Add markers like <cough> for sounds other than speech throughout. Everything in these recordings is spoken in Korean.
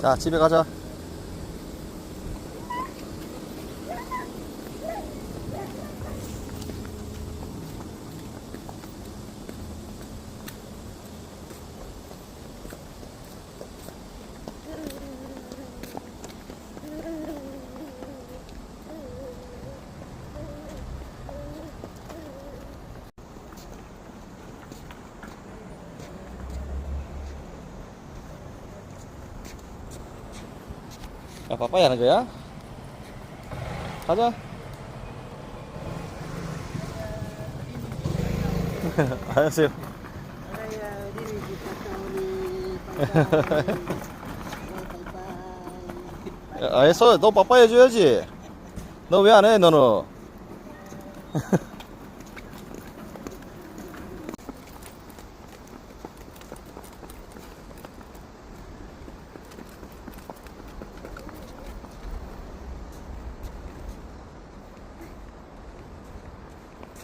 자, 집에 가자. 야, 빠빠이 하는 거야? 가자. <laughs> 안녕하세요. 알아야 어린이집 갔다 오니 바이바이 바이바이 야, 알았어. 너 빠빠이 해줘야지. 너 왜 안 해, 너는? <laughs>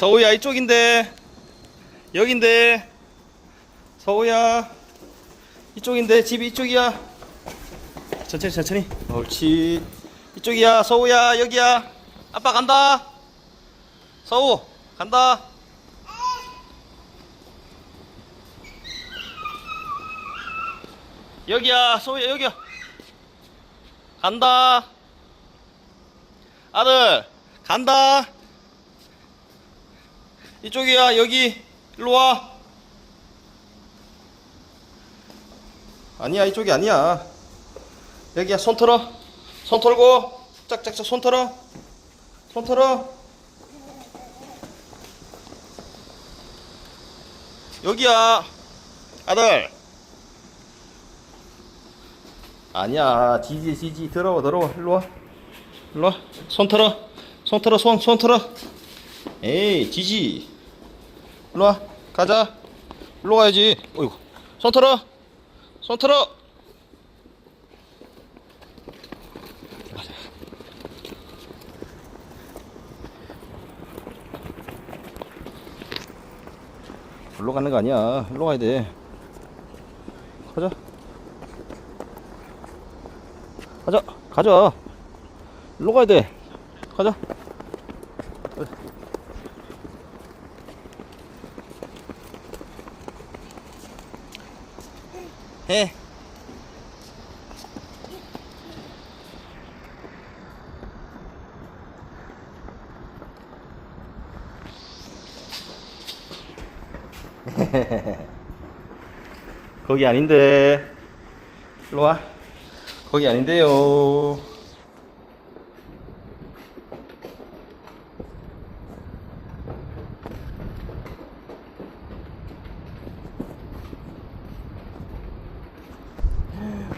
서우야, 이쪽인데. 여긴데. 서우야. 이쪽인데. 집이 이쪽이야. 천천히, 천천히. 옳지. 이쪽이야. 서우야, 여기야. 아빠 간다. 서우, 간다. 여기야, 서우야, 여기야. 간다. 아들, 간다. 이쪽이야, 여기. 일로 와. 아니야, 이쪽이 아니야. 여기야, 손 털어. 손 털고. 짝짝짝 손 털어. 손 털어. 여기야. 아들. 아니야, 지지, 지지. 더러워, 더러워. 일로 와. 일로 와. 손 털어. 손 털어, 손, 손 털어. 에이, 지지. 일로 와. 가자. 일로 가야지. 어이구. 손 털어. 손 털어. 일로 가는 거 아니야. 일로 가야 돼. 가자. 가자. 가자. 일로 가야 돼. 가자. 해. <laughs> 거기 아닌데. 일로 와. 거기 아닌데요.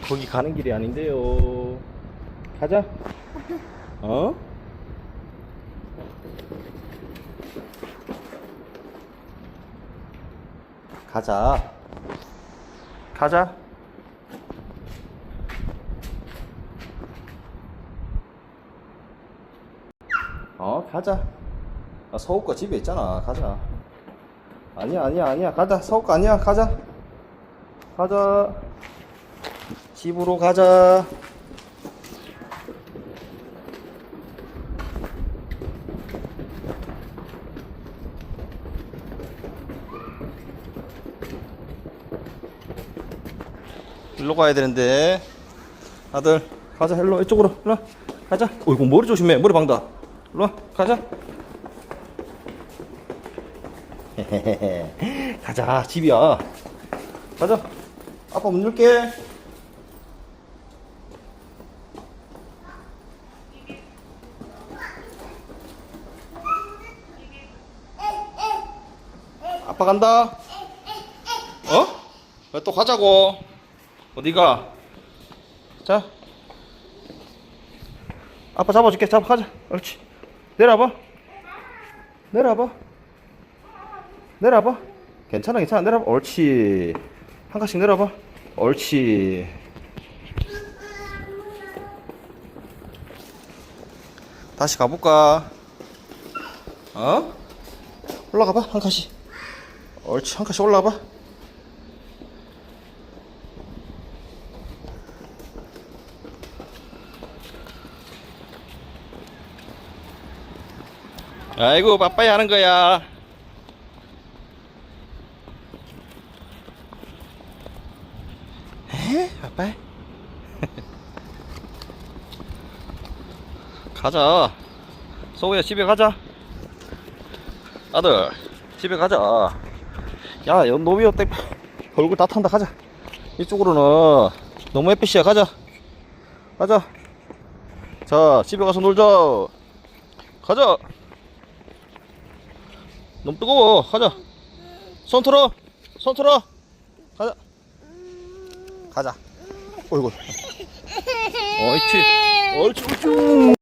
거기 가는 길이 아닌데요. 가자. <laughs> 어? 가자. 가자. 어, 가자. 아, 서우 거 집에 있잖아. 가자. 아니야, 아니야, 아니야. 가자. 서우 거 아니야. 가자. 가자. 집으로 가자. 일로 가야 되는데. 아들, 가자. 일로, 이쪽으로. 일로 와. 가자. 어이구, 머리 조심해. 머리 방다. 일로 와. 가자. <laughs> 가자. 집이야. 가자. 아빠 문 열게. 아빠 간다. 어? 왜 또 가자고? 어디가? 자. 아빠 잡아줄게. 잡아 가자. 옳지. 내려봐. 내려봐. 내려봐. 괜찮아, 괜찮아. 내려봐. 옳지. 한 칸씩 내려봐. 옳지. 다시 가볼까? 어? 올라가봐. 한 칸씩. 옳지. 한 칸씩 올라가봐. 아이고, 빠빠이 하는 거야. 에? 빠빠이? <laughs> 가자. 소우야, 집에 가자. 아들, 집에 가자. 야, 연 놈이 어때? 얼굴 다 탄다. 가자. 이쪽으로는 너무 햇빛이야. 가자. 가자. 자, 집에 가서 놀자. 가자. 너무 뜨거워. 가자. 손 틀어. 손 틀어. 가자. 가자. 어이구. 옳지. 옳지, 옳지.